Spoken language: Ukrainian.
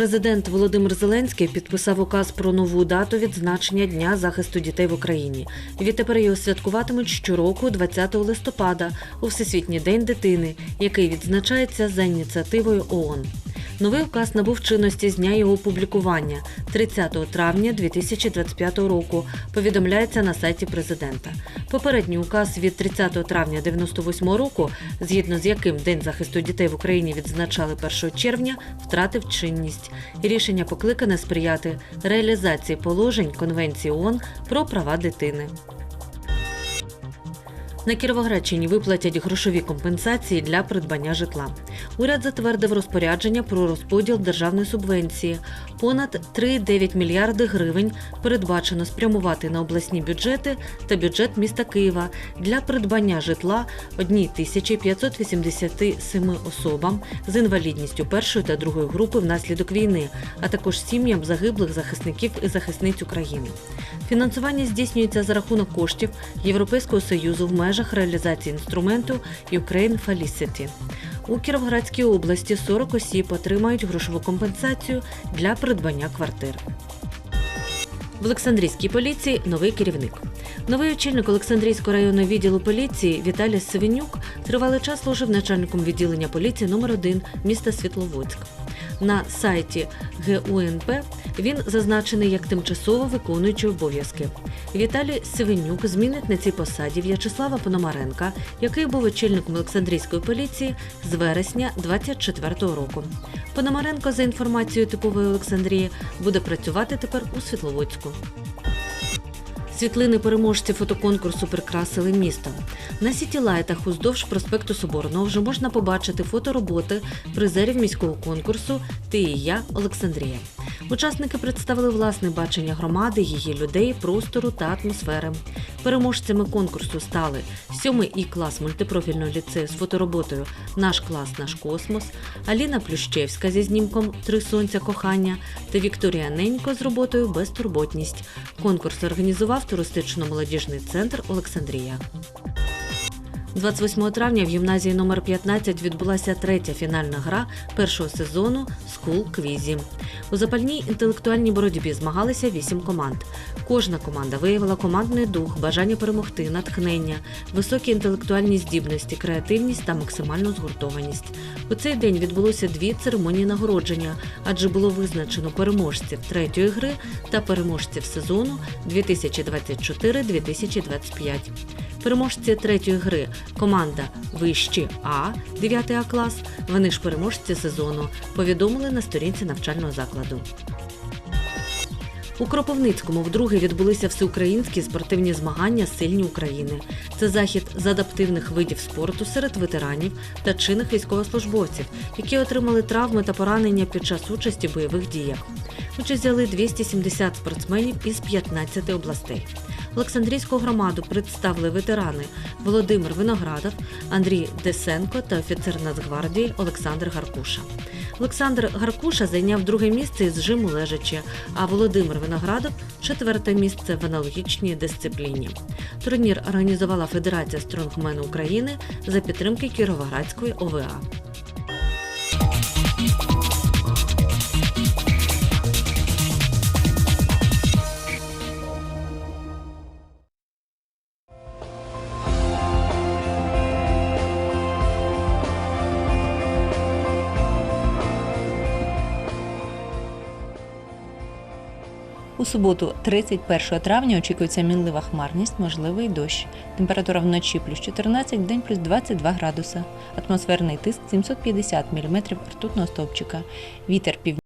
Президент Володимир Зеленський підписав указ про нову дату відзначення Дня захисту дітей в Україні. Відтепер його святкуватимуть щороку, 20 листопада, у Всесвітній день дитини, який відзначається за ініціативою ООН. Новий указ набув чинності з дня його опублікування 30 травня 2025 року. Повідомляється на сайті президента. Попередній указ від 30 травня 98 року, згідно з яким День захисту дітей в Україні відзначали 1 червня, втратив чинність. Рішення покликане сприяти реалізації положень Конвенції ООН про права дитини. На Кіровоградщині виплатять грошові компенсації для придбання житла. Уряд затвердив розпорядження про розподіл державної субвенції. Понад 3,9 мільярди гривень передбачено спрямувати на обласні бюджети та бюджет міста Києва для придбання житла 1587 особам з інвалідністю першої та другої групи внаслідок війни, а також сім'ям загиблих захисників і захисниць України. Фінансування здійснюється за рахунок коштів Європейського союзу в межах реалізації інструменту Ukraine Felicity. У Кіровоградській області 40 осіб отримають грошову компенсацію для придбання квартир. В Олександрійській поліції новий керівник. Новий очільник Олександрійського районного відділу поліції Віталій Севенюк тривалий час служив начальником відділення поліції номер 1 міста Світловодськ. На сайті ГУНП він зазначений як тимчасово виконуючий обов'язки. Віталій Сивенюк змінить на цій посаді В'ячеслава Пономаренка, який був очільником Олександрійської поліції з вересня 24-го року. Пономаренко, за інформацією типової Олександрії, буде працювати тепер у Світловодську. Світлини переможців фотоконкурсу прикрасили місто. На сітілайтах уздовж проспекту Соборного вже можна побачити фотороботи призерів міського конкурсу Ти і я Олександрія. Учасники представили власне бачення громади, її людей, простору та атмосфери. Переможцями конкурсу стали 7 І клас мультипрофільного ліцею з фотороботою Наш клас, наш космос, Аліна Плющевська зі знімком Три сонця кохання та Вікторія Ненько з роботою Безтурботність. Конкурс організував туристично-молодіжний центр Олександрія. 28 травня в гімназії номер 15 відбулася третя фінальна гра першого сезону Скул Квізі. У запальній інтелектуальній боротьбі змагалися вісім команд. Кожна команда виявила командний дух, бажання перемогти, натхнення, високі інтелектуальні здібності, креативність та максимальну згуртованість. У цей день відбулося дві церемонії нагородження, адже було визначено переможців третьої гри та переможців сезону 2024-2025. Переможці третьої гри команда Вищі А 9 А клас. Вони ж переможці сезону. Повідомили на сторінці навчального закладу. У Кропивницькому вдруге відбулися всеукраїнські спортивні змагання Сильні України. Це захід з адаптивних видів спорту серед ветеранів та чинних військовослужбовців, які отримали травми та поранення під час участі в бойових діях. Участь взяли 270 спортсменів із 15 областей. Олександрійську громаду представили ветерани Володимир Виноградов, Андрій Десенко та офіцер Нацгвардії Олександр Гаркуша. Олександр Гаркуша зайняв друге місце із жиму лежачі, а Володимир Виноградов четверте місце в аналогічній дисципліні. Турнір організувала Федерація стронгмену України за підтримки Кіровоградської ОВА. У суботу, 31 травня, очікується мінлива хмарність, можливий дощ. Температура вночі плюс 14, день плюс 22 градуса. Атмосферний тиск 750 мм ртутного стовпчика. Вітер північний.